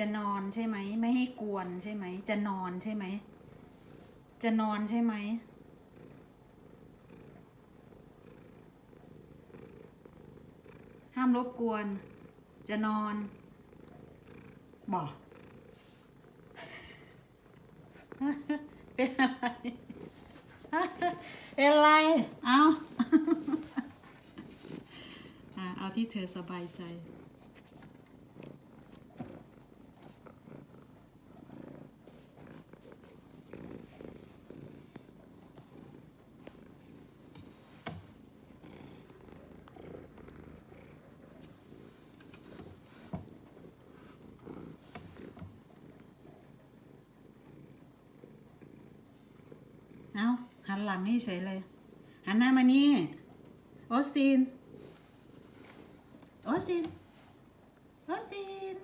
จะนอนใช่ไหม ไม่ให้กวนใช่ไหม จะนอนใช่ไหม จะนอนใช่ไหม ห้ามรบกวน จะนอน บอก เป็นอะไร เป็นอะไร เอาเอาที่เธอสบายใจ เอาหันหลังให้เฉยเลย หันหน้ามานี่ ออสติน ออสติน ออสติน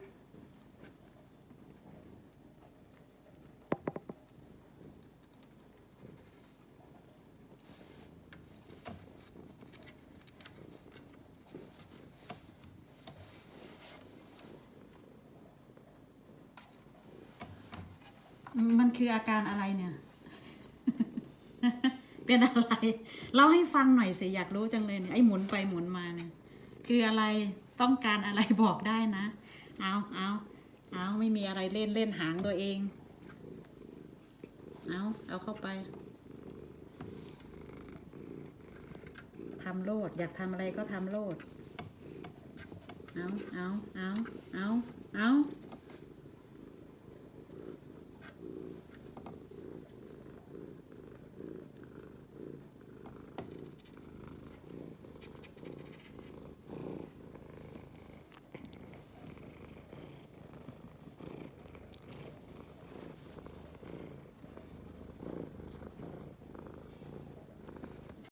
มันคืออาการอะไรเนี่ย เป็นอะไรเล่าให้ฟังหน่อยสิอยากรู้จังเลยเนี่ยไอ้หมุนไปหมุนมาเนี่ยคืออะไรต้องการอะไรบอกได้นะ เอาเอาเอาไม่มีอะไรเล่นเล่นหางตัวเอง เอาเอาเข้าไปทำโลดอยากทำอะไรก็ทำโลดเอาเอาเอาเอาเอา